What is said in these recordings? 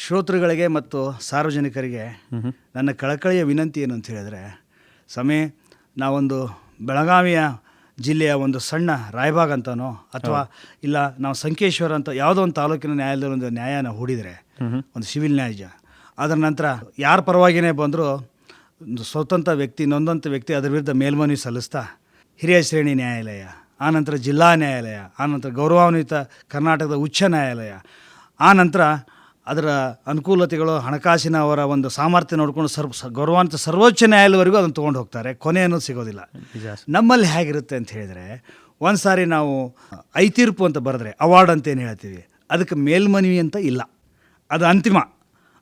ಶ್ರೋತೃಗಳಿಗೆ ಮತ್ತು ಸಾರ್ವಜನಿಕರಿಗೆ ನನ್ನ ಕಳಕಳಿಯ ವಿನಂತಿ ಏನು ಅಂತ ಹೇಳಿದ್ರೆ ಸಮಯ ನಾವೊಂದು ಬೆಳಗಾವಿಯ ಜಿಲ್ಲೆಯ ಒಂದು ಸಣ್ಣ ರಾಯಬಾಗ್ ಅಂತನೋ ಅಥವಾ ಇಲ್ಲ ನಾವು ಸಂಕೇಶ್ವರ ಅಂತ ಯಾವುದೋ ಒಂದು ತಾಲೂಕಿನ ನ್ಯಾಯಾಲಯದ ಒಂದು ನ್ಯಾಯನ ಹೂಡಿದರೆ ಒಂದು ಸಿವಿಲ್ ನ್ಯಾಯ ಅದರ ನಂತರ ಯಾರ ಪರವಾಗಿನೇ ಬಂದರೂ ಒಂದು ಸ್ವತಂತ್ರ ವ್ಯಕ್ತಿ ನೊಂದಂಥ ವ್ಯಕ್ತಿ ಅದರ ವಿರುದ್ಧ ಮೇಲ್ಮನವಿ ಸಲ್ಲಿಸ್ತಾ ಹಿರಿಯ ಶ್ರೇಣಿ ನ್ಯಾಯಾಲಯ ಆನಂತರ ಜಿಲ್ಲಾ ನ್ಯಾಯಾಲಯ ಆನಂತರ ಗೌರವಾನ್ವಿತ ಕರ್ನಾಟಕದ ಉಚ್ಚ ನ್ಯಾಯಾಲಯ ಆನಂತರ ಅದರ ಅನುಕೂಲತೆಗಳು ಹಣಕಾಸಿನ ಅವರ ಒಂದು ಸಾಮರ್ಥ್ಯ ನೋಡಿಕೊಂಡು ಸರ್ವ ಸ- ಗೌರವಾನ್ವಿತ ಸರ್ವೋಚ್ಚ ನ್ಯಾಯಾಲಯವರೆಗೂ ಅದನ್ನು ತೊಗೊಂಡು ಹೋಗ್ತಾರೆ. ಕೊನೆ ಅನ್ನೋದು ಸಿಗೋದಿಲ್ಲ. ನಮ್ಮಲ್ಲಿ ಹೇಗಿರುತ್ತೆ ಅಂತ ಹೇಳಿದರೆ ಒಂದು ಸಾರಿ ನಾವು ಐತೀರ್ಪು ತೀರ್ಪು ಅಂತ ಬರೆದ್ರೆ ಅವಾರ್ಡ್ ಅಂತ ಏನು ಹೇಳ್ತೀವಿ? ಅದಕ್ಕೆ ಮೇಲ್ಮನವಿ ಅಂತ ಇಲ್ಲ. ಅದು ಅಂತಿಮ.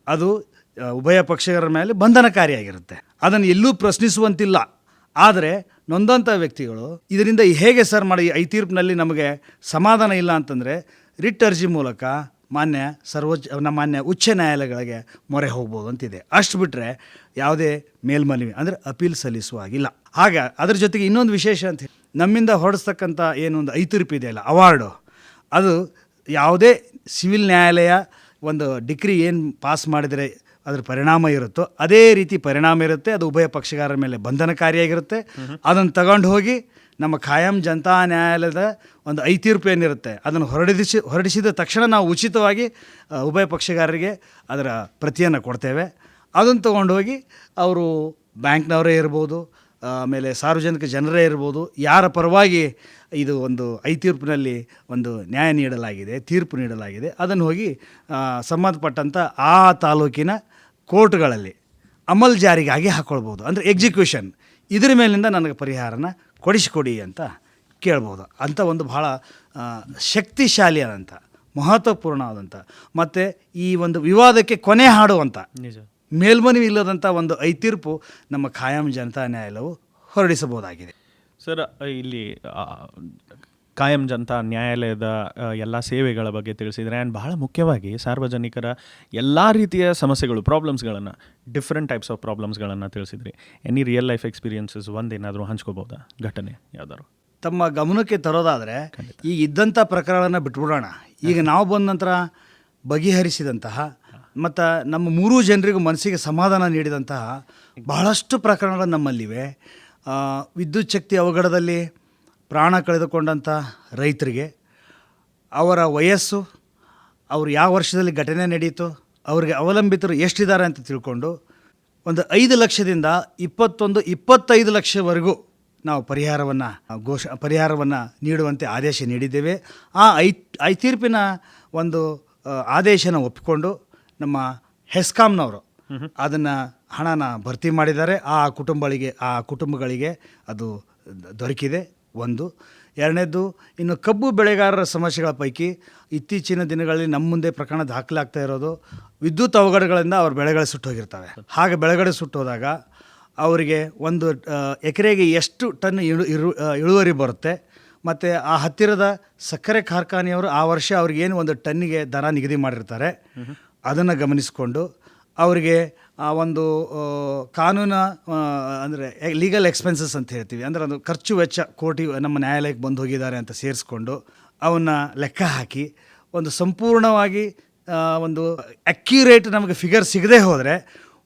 ಅದು ಉಭಯ ಪಕ್ಷಗಳ ಮೇಲೆ ಬಂಧನಕಾರಿಯಾಗಿರುತ್ತೆ. ಅದನ್ನು ಎಲ್ಲೂ ಪ್ರಶ್ನಿಸುವಂತಿಲ್ಲ. ಆದರೆ ನೊಂದಂಥ ವ್ಯಕ್ತಿಗಳು ಇದರಿಂದ ಹೇಗೆ ಸರ್ ಮಾಡಿ ಐ ತೀರ್ಪಿನಲ್ಲಿ ನಮಗೆ ಸಮಾಧಾನ ಇಲ್ಲ ಅಂತಂದರೆ ರಿಟ್ ಅರ್ಜಿ ಮೂಲಕ ಮಾನ್ಯ ಸರ್ವೋಚ್ಚ ನಮ್ಮ ಮಾನ್ಯ ಉಚ್ಚ ನ್ಯಾಯಾಲಯಗಳಿಗೆ ಮೊರೆ ಹೋಗ್ಬೋದು ಅಂತಿದೆ. ಅಷ್ಟು ಬಿಟ್ಟರೆ ಯಾವುದೇ ಮೇಲ್ಮನವಿ ಅಂದರೆ ಅಪೀಲ್ ಸಲ್ಲಿಸುವ ಹಾಗಿಲ್ಲ. ಹಾಗೆ ಅದ್ರ ಜೊತೆಗೆ ಇನ್ನೊಂದು ವಿಶೇಷ ಅಂತ ನಮ್ಮಿಂದ ಹೊರಡಿಸ್ತಕ್ಕಂಥ ಏನೊಂದು ಐ ಇದೆ ಇದೆಯಲ್ಲ ಅವಾರ್ಡು. ಅದು ಯಾವುದೇ ಸಿವಿಲ್ ನ್ಯಾಯಾಲಯ ಒಂದು ಡಿಗ್ರಿ ಏನು ಪಾಸ್ ಮಾಡಿದರೆ ಅದ್ರ ಪರಿಣಾಮ ಇರುತ್ತೋ, ಅದೇ ರೀತಿ ಪರಿಣಾಮ ಇರುತ್ತೆ, ಅದು ಉಭಯ ಪಕ್ಷಗಾರರ ಮೇಲೆ ಬಂಧನಕಾರಿಯಾಗಿರುತ್ತೆ. ಅದನ್ನು ತಗೊಂಡು ಹೋಗಿ ನಮ್ಮ ಖಾಯಂ ಜನತಾ ನ್ಯಾಯಾಲಯದ ಒಂದು ಐತೀರ್ಪು ತೀರ್ಪು ಏನಿರುತ್ತೆ ಅದನ್ನು ಹೊರಡಿಸಿ, ಹೊರಡಿಸಿದ ತಕ್ಷಣ ನಾವು ಉಚಿತವಾಗಿ ಉಭಯ ಪಕ್ಷಗಾರರಿಗೆ ಅದರ ಪ್ರತಿಯನ್ನು ಕೊಡ್ತೇವೆ. ಅದನ್ನು ಹೋಗಿ ಅವರು ಬ್ಯಾಂಕ್ನವರೇ ಇರ್ಬೋದು, ಆಮೇಲೆ ಸಾರ್ವಜನಿಕ ಜನರೇ ಇರ್ಬೋದು, ಯಾರ ಪರವಾಗಿ ಇದು ಒಂದು ಐತೀರ್ಪಿನಲ್ಲಿ ತೀರ್ಪಿನಲ್ಲಿ ಒಂದು ನ್ಯಾಯ ನೀಡಲಾಗಿದೆ, ತೀರ್ಪು ನೀಡಲಾಗಿದೆ, ಅದನ್ನು ಹೋಗಿ ಸಂಬಂಧಪಟ್ಟಂಥ ಆ ತಾಲೂಕಿನ ಕೋರ್ಟ್ಗಳಲ್ಲಿ ಅಮಲ್ ಜಾರಿಗಾಗಿ ಹಾಕ್ಕೊಳ್ಬೋದು ಅಂದರೆ ಎಕ್ಸಿಕ್ಯೂಷನ್ ಇದ್ರ ಮೇಲಿಂದ ನನಗೆ ಪರಿಹಾರನ ಕೊಡಿಸಿಕೊಡಿ ಅಂತ ಕೇಳ್ಬೋದು. ಅಂಥ ಒಂದು ಭಾಳ ಶಕ್ತಿಶಾಲಿ ಶಕ್ತಿಶಾಲಿಯಾದಂಥ ಮಹತ್ವಪೂರ್ಣವಾದಂಥ ಮತ್ತು ಈ ಒಂದು ವಿವಾದಕ್ಕೆ ಕೊನೆ ಹಾಡುವಂಥ ಮೇಲ್ಮನವಿ ಇಲ್ಲದಂಥ ಒಂದು ಐತೀರ್ಪು ನಮ್ಮ ಖಾಯಂ ಜನತಾ ನ್ಯಾಯಾಲಯವು ಹೊರಡಿಸಬಹುದಾಗಿದೆ. ಸರ್ ಇಲ್ಲಿ ಕಾಯಂ ಜನತಾ ನ್ಯಾಯಾಲಯದ ಎಲ್ಲ ಸೇವೆಗಳ ಬಗ್ಗೆ ತಿಳಿಸಿದರೆ ಆ್ಯಂಡ್ ಬಹಳ ಮುಖ್ಯವಾಗಿ ಸಾರ್ವಜನಿಕರ ಎಲ್ಲ ರೀತಿಯ ಸಮಸ್ಯೆಗಳು ಪ್ರಾಬ್ಲಮ್ಸ್ಗಳನ್ನು ಡಿಫ್ರೆಂಟ್ ಟೈಪ್ಸ್ ಆಫ್ ಪ್ರಾಬ್ಲಮ್ಸ್ಗಳನ್ನು ತಿಳಿಸಿದ್ರಿ. ಎನಿ ರಿಯಲ್ ಲೈಫ್ ಎಕ್ಸ್ಪೀರಿಯನ್ಸಸ್ ಒಂದೇನಾದರೂ ಹಂಚ್ಕೋಬೋದಾ? ಘಟನೆ ಯಾವ್ದಾದ್ರು? ತಮ್ಮ ಗಮನಕ್ಕೆ ತರೋದಾದರೆ ಈ ಇದ್ದಂಥ ಪ್ರಕರಣನ ಬಿಟ್ಬಿಡೋಣ. ಈಗ ನಾವು ಬಂದ ನಂತರ ಬಗೆಹರಿಸಿದಂತಹ ಮತ್ತು ನಮ್ಮ ಮೂರೂ ಜನರಿಗೂ ಮನಸ್ಸಿಗೆ ಸಮಾಧಾನ ನೀಡಿದಂತಹ ಬಹಳಷ್ಟು ಪ್ರಕರಣಗಳು ನಮ್ಮಲ್ಲಿವೆ. ವಿದ್ಯುಚ್ಛಕ್ತಿ ಅವಘಡದಲ್ಲಿ ಪ್ರಾಣ ಕಳೆದುಕೊಂಡಂಥ ರೈತರಿಗೆ ಅವರ ವಯಸ್ಸು, ಅವರು ಯಾವ ವರ್ಷದಲ್ಲಿ ಘಟನೆ ನಡೆಯಿತು ಅವರಿಗೆ ಅವಲಂಬಿತರು ಎಷ್ಟಿದ್ದಾರೆ ಅಂತ ತಿಳ್ಕೊಂಡು ಒಂದು ಐದು ಲಕ್ಷದಿಂದ ಇಪ್ಪತ್ತೊಂದು, ಇಪ್ಪತ್ತೈದು ಲಕ್ಷವರೆಗೂ ನಾವು ಪರಿಹಾರವನ್ನು, ಘೋಷ, ಪರಿಹಾರವನ್ನು ನೀಡುವಂತೆ ಆದೇಶ ನೀಡಿದ್ದೇವೆ. ಆ ಐ ಐ ತೀರ್ಪಿನ ಒಂದು ಆದೇಶನ ಒಪ್ಪಿಕೊಂಡು ನಮ್ಮ ಹೆಸ್ಕಾಮ್ನವರು ಅದನ್ನು ಹಣನ ಭರ್ತಿ ಮಾಡಿದ್ದಾರೆ. ಆ ಕುಟುಂಬಗಳಿಗೆ ಆ ಕುಟುಂಬಗಳಿಗೆ ಅದು ದೊರಕಿದೆ. ಒಂದು. ಎರಡನೇದು ಇನ್ನು ಕಬ್ಬು ಬೆಳೆಗಾರರ ಸಮಸ್ಯೆಗಳ ಪೈಕಿ ಇತ್ತೀಚಿನ ದಿನಗಳಲ್ಲಿ ನಮ್ಮ ಮುಂದೆ ಪ್ರಕರಣ ದಾಖಲಾಗ್ತಾ ಇರೋದು ವಿದ್ಯುತ್ ಅವಘಡಗಳಿಂದ ಅವ್ರ ಬೆಳೆಗಳು ಸುಟ್ಟೋಗಿರ್ತವೆ. ಹಾಗೆ ಬೆಳೆಗಳು ಸುಟ್ಟೋದಾಗ ಅವರಿಗೆ ಒಂದು ಎಕರೆಗೆ ಎಷ್ಟು ಟನ್ ಇಳು ಇರು ಇಳುವರಿ ಬರುತ್ತೆ ಮತ್ತು ಆ ಹತ್ತಿರದ ಸಕ್ಕರೆ ಕಾರ್ಖಾನೆಯವರು ಆ ವರ್ಷ ಅವ್ರಿಗೇನು ಒಂದು ಟನ್ನಿಗೆ ದರ ನಿಗದಿ ಮಾಡಿರ್ತಾರೆ. ಅದನ್ನು ಗಮನಿಸಿಕೊಂಡು ಅವರಿಗೆ, ಆ, ಒಂದು ಕಾನೂನ ಅಂದರೆ ಲೀಗಲ್ ಎಕ್ಸ್ಪೆನ್ಸಸ್ ಅಂತ ಹೇಳ್ತೀವಿ. ಅಂದರೆ ಅದು ಖರ್ಚು ವೆಚ್ಚ ಕೋಟಿ ನಮ್ಮ ನ್ಯಾಯಾಲಯಕ್ಕೆ ಬಂದು ಹೋಗಿದ್ದಾರೆ ಅಂತ ಸೇರಿಸ್ಕೊಂಡು ಅವನ್ನ ಲೆಕ್ಕ ಹಾಕಿ, ಒಂದು ಸಂಪೂರ್ಣವಾಗಿ ಒಂದು ಅಕ್ಯುರೇಟ್ ನಮಗೆ ಫಿಗರ್ ಸಿಗದೆ ಹೋದರೆ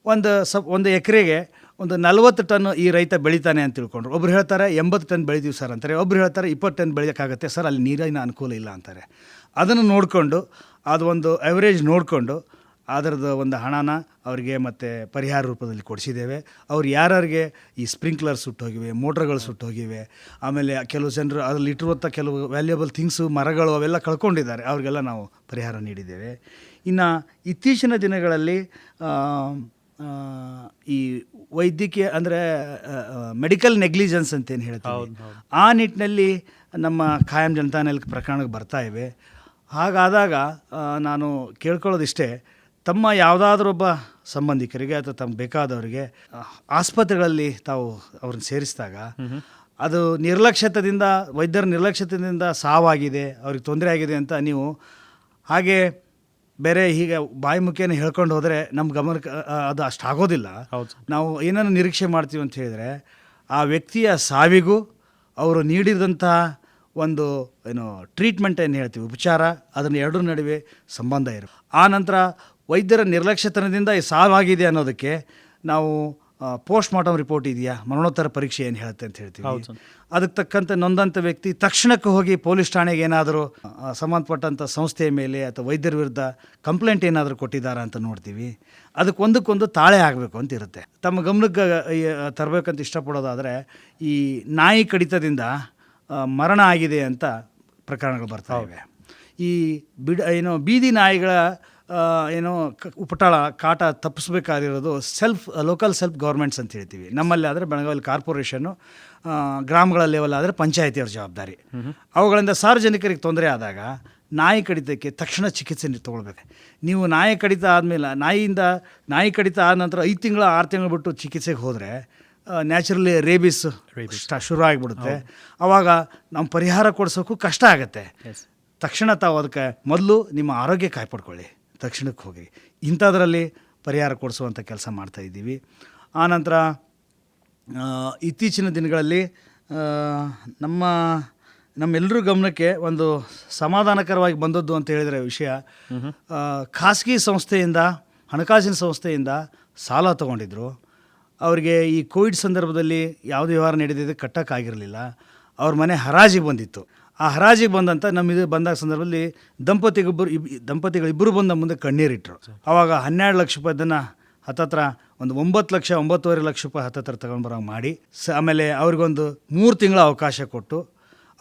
ಒಂದು ಸಪ್ ಒಂದು ಎಕರೆಗೆ ಒಂದು ನಲವತ್ತು ಟನ್ ಈ ರೈತ ಬೆಳೀತಾನೆ ಅಂತ ತಿಳ್ಕೊಂಡ್ರು. ಒಬ್ರು ಹೇಳ್ತಾರೆ, ಎಂಬತ್ತು ಟನ್ ಬೆಳಿತೀವಿ ಸರ್ ಅಂತಾರೆ. ಒಬ್ರು ಹೇಳ್ತಾರೆ, ಇಪ್ಪತ್ತು ಟನ್ ಬೆಳೆಯೋಕ್ಕಾಗತ್ತೆ ಸರ್, ಅಲ್ಲಿ ನೀರಿನ ಅನುಕೂಲ ಇಲ್ಲ ಅಂತಾರೆ. ಅದನ್ನು ನೋಡಿಕೊಂಡು ಒಂದು ಅವರೇಜ್ ನೋಡಿಕೊಂಡು ಅದರದ್ದು ಒಂದು ಹಣನ ಅವರಿಗೆ ಮತ್ತು ಪರಿಹಾರ ರೂಪದಲ್ಲಿ ಕೊಡಿಸಿದ್ದೇವೆ. ಅವ್ರು ಯಾರ್ಯಾರಿಗೆ ಈ ಸ್ಪ್ರಿಂಕ್ಲರ್ ಸುಟ್ಟೋಗಿವೆ ಮೋಟ್ರ್ಗಳು ಸುಟ್ಟೋಗಿವೆ ಆಮೇಲೆ ಕೆಲವು ಜನರು ಅದರಲ್ಲಿ ಇಟ್ಟಿರುವಂಥ ಕೆಲವು ವ್ಯಾಲ್ಯೂಬಲ್ ಥಿಂಗ್ಸು ಮರಗಳು ಅವೆಲ್ಲ ಕಳ್ಕೊಂಡಿದ್ದಾರೆ. ಅವ್ರಿಗೆಲ್ಲ ನಾವು ಪರಿಹಾರ ನೀಡಿದ್ದೇವೆ. ಇನ್ನು ಇತ್ತೀಚಿನ ದಿನಗಳಲ್ಲಿ ಈ ವೈದ್ಯಕೀಯ ಅಂದರೆ ಮೆಡಿಕಲ್ ನೆಗ್ಲಿಜೆನ್ಸ್ ಅಂತ ಏನು ಹೇಳ್ತೀವಿ. ಆ ನಿಟ್ಟಿನಲ್ಲಿ ನಮ್ಮ ಖಾಯಂ ಜನತಾನಲ್ಲಿ ಪ್ರಕರಣಕ್ಕೆ ಬರ್ತಾ ಇವೆ. ಹಾಗಾದಾಗ ನಾನು ಕೇಳ್ಕೊಳ್ಳೋದಿಷ್ಟೇ ತಮ್ಮ ಯಾವುದಾದ್ರೊಬ್ಬ ಸಂಬಂಧಿಕರಿಗೆ ಅಥವಾ ತಮ್ಗೆ ಬೇಕಾದವರಿಗೆ ಆಸ್ಪತ್ರೆಗಳಲ್ಲಿ ತಾವು ಅವ್ರನ್ನ ಸೇರಿಸಿದಾಗ ಅದು ನಿರ್ಲಕ್ಷ್ಯತೆಯಿಂದ ವೈದ್ಯರ ನಿರ್ಲಕ್ಷ್ಯತೆಯಿಂದ ಸಾವಾಗಿದೆ ಅವ್ರಿಗೆ ತೊಂದರೆ ಆಗಿದೆ ಅಂತ ನೀವು ಹಾಗೆ ಬೇರೆ ಹೀಗೆ ಬಾಯಿ ಮುಖೇನ ಹೇಳ್ಕೊಂಡು ಹೋದರೆ ನಮ್ಮ ಗಮನಕ್ಕೆ ಅದು ಅಷ್ಟು ಆಗೋದಿಲ್ಲ. ನಾವು ಏನನ್ನು ನಿರೀಕ್ಷೆ ಮಾಡ್ತೀವಿ ಅಂತ ಹೇಳಿದರೆ ಆ ವ್ಯಕ್ತಿಯ ಸಾವಿಗೂ ಅವರು ನೀಡಿದಂತಹ ಒಂದು ಏನು ಟ್ರೀಟ್ಮೆಂಟ್ ಏನು ಹೇಳ್ತೀವಿ ಉಪಚಾರ ಅದನ್ನು ಎರಡರ ನಡುವೆ ಸಂಬಂಧ ಇರು ಆ ನಂತರ ವೈದ್ಯರ ನಿರ್ಲಕ್ಷ್ಯತನದಿಂದ ಈ ಸಾವಾಗಿದೆ ಅನ್ನೋದಕ್ಕೆ ನಾವು ಪೋಸ್ಟ್ ಮಾರ್ಟಮ್ ರಿಪೋರ್ಟ್ ಇದೆಯಾ? ಮರಣೋತ್ತರ ಪರೀಕ್ಷೆ ಏನು ಹೇಳುತ್ತೆ ಅಂತ ಹೇಳ್ತೀವಿ. ಅದಕ್ಕೆ ತಕ್ಕಂತೆ ನೊಂದಂಥ ವ್ಯಕ್ತಿ ತಕ್ಷಣಕ್ಕೆ ಹೋಗಿ ಪೊಲೀಸ್ ಠಾಣೆಗೆ ಏನಾದರೂ ಸಂಬಂಧಪಟ್ಟಂಥ ಸಂಸ್ಥೆಯ ಮೇಲೆ ಅಥವಾ ವೈದ್ಯರ ವಿರುದ್ಧ ಕಂಪ್ಲೇಂಟ್ ಏನಾದರೂ ಕೊಟ್ಟಿದ್ದಾರಾ ಅಂತ ನೋಡ್ತೀವಿ. ಅದಕ್ಕೆ ಒಂದಕ್ಕೊಂದು ತಾಳೆ ಆಗಬೇಕು ಅಂತ ಇರುತ್ತೆ. ತಮ್ಮ ಗಮನಕ್ಕೆ ತರಬೇಕಂತ ಇಷ್ಟಪಡೋದಾದರೆ ಈ ನಾಯಿ ಕಡಿತದಿಂದ ಮರಣ ಆಗಿದೆ ಅಂತ ಪ್ರಕರಣಗಳು ಬರ್ತಾ ಇವೆ. ಈ ಬಿಡ ಏನು ಬೀದಿ ನಾಯಿಗಳ ಏನೋ ಉಪಟಳ ಕಾಟ ತಪ್ಪಿಸ್ಬೇಕಾಗಿರೋದು ಸೆಲ್ಫ್ ಲೋಕಲ್ ಸೆಲ್ಫ್ ಗೌರ್ಮೆಂಟ್ಸ್ ಅಂತ ಹೇಳ್ತೀವಿ. ನಮ್ಮಲ್ಲಿ ಆದರೆ ಬೆಳಗಾವಿ ಕಾರ್ಪೊರೇಷನ್ನು ಗ್ರಾಮಗಳ ಲೆವೆಲ್ ಆದರೆ ಪಂಚಾಯತಿಯವ್ರ ಜವಾಬ್ದಾರಿ. ಅವುಗಳಿಂದ ಸಾರ್ವಜನಿಕರಿಗೆ ತೊಂದರೆ ಆದಾಗ ನಾಯಿ ಕಡಿತಕ್ಕೆ ತಕ್ಷಣ ಚಿಕಿತ್ಸೆ ನೀವು ತೊಗೊಳ್ಬೇಕು. ನೀವು ನಾಯಿ ಕಡಿತ ಆದಮೇಲೆ ನಾಯಿಯಿಂದ ನಾಯಿ ಕಡಿತ ಆದ ನಂತರ ಐದು ತಿಂಗಳು ಆರು ತಿಂಗಳು ಬಿಟ್ಟು ಚಿಕಿತ್ಸೆಗೆ ಹೋದರೆ ನ್ಯಾಚುರಲಿ ರೇಬಿಸ್ ಶುರು ಆಗಿಬಿಡುತ್ತೆ ಆವಾಗ ನಮ್ಮ ಪರಿಹಾರ ಕೊಡಿಸೋಕ್ಕೂ ಕಷ್ಟ ಆಗುತ್ತೆ. ತಕ್ಷಣ ತಾವು ಅದಕ್ಕೆ ಮೊದಲು ನಿಮ್ಮ ಆರೋಗ್ಯ ಕಾಯ್ಪಡ್ಕೊಳ್ಳಿ. ತಕ್ಷಣಕ್ಕೆ ಹೋಗಿ. ಇಂಥದ್ರಲ್ಲಿ ಪರಿಹಾರ ಕೊಡಿಸುವಂಥ ಕೆಲಸ ಮಾಡ್ತಾ ಇದ್ದೀವಿ. ಆನಂತರ ಇತ್ತೀಚಿನ ದಿನಗಳಲ್ಲಿ ನಮ್ಮ ನಮ್ಮೆಲ್ಲರ ಗಮನಕ್ಕೆ ಒಂದು ಸಮಾಧಾನಕರವಾಗಿ ಬಂದದ್ದು ಅಂತ ಹೇಳಿದರೆ ವಿಷಯ ಖಾಸಗಿ ಸಂಸ್ಥೆಯಿಂದ ಹಣಕಾಸಿನ ಸಂಸ್ಥೆಯಿಂದ ಸಾಲ ತಗೊಂಡಿದ್ರು. ಅವರಿಗೆ ಈ ಕೋವಿಡ್ ಸಂದರ್ಭದಲ್ಲಿ ಯಾವುದೇ ವ್ಯವಹಾರ ನಡೆದಿದ್ದು ಕಟ್ಟೋಕ್ಕಾಗಿರಲಿಲ್ಲ. ಅವ್ರ ಮನೆ ಹರಾಜಿಗೆ ಬಂದಿತ್ತು. ಆ ಹರಾಜಿಗೆ ಬಂದಂಥ ನಮ್ಮ ಇದು ಬಂದಾಗ ಸಂದರ್ಭದಲ್ಲಿ ದಂಪತಿಗೊಬ್ಬರು ಇಬ್ ದಂಪತಿಗಳಿಬ್ಬರು ಬಂದ ಮುಂದೆ ಕಣ್ಣೀರಿಟ್ಟರು ಆವಾಗ ಹನ್ನೆರಡು ಲಕ್ಷ ರೂಪಾಯಿದನ್ನು ಹತ್ತತ್ರ ಒಂದು ಒಂಬತ್ತು ಲಕ್ಷ, ಒಂಬತ್ತುವರೆ ಲಕ್ಷ ರೂಪಾಯಿ ಹತ್ತತ್ರ ತಗೊಂಡು ಬರೋ ಮಾಡಿ. ಸ, ಆಮೇಲೆ ಅವ್ರಿಗೊಂದು ಮೂರು ತಿಂಗಳ ಅವಕಾಶ ಕೊಟ್ಟು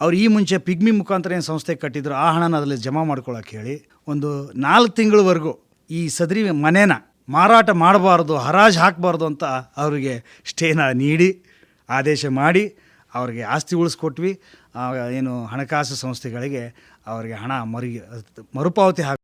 ಅವ್ರು ಈ ಮುಂಚೆ ಪಿಗ್ಮಿ ಮುಖಾಂತರ ಏನು ಸಂಸ್ಥೆ ಕಟ್ಟಿದ್ರು ಆ ಹಣನ ಅದರಲ್ಲಿ ಜಮಾ ಮಾಡ್ಕೊಳ್ಳೋಕೆ ಹೇಳಿ ಒಂದು ನಾಲ್ಕು ತಿಂಗಳವರೆಗೂ ಈ ಸದರಿ ಮನೇನ ಮಾರಾಟ ಮಾಡಬಾರ್ದು, ಹರಾಜು ಹಾಕಬಾರ್ದು ಅಂತ ಅವರಿಗೆ ಸ್ಟೇನ ನೀಡಿ, ಆದೇಶ ಮಾಡಿ ಅವ್ರಿಗೆ ಆಸ್ತಿ ಉಳಿಸ್ಕೊಟ್ವಿ. ಏನು ಹಣಕಾಸು ಸಂಸ್ಥೆಗಳಿಗೆ ಅವರಿಗೆ ಹಣ ಮರಿ ಮರುಪಾವತಿ ಹಾಕಿ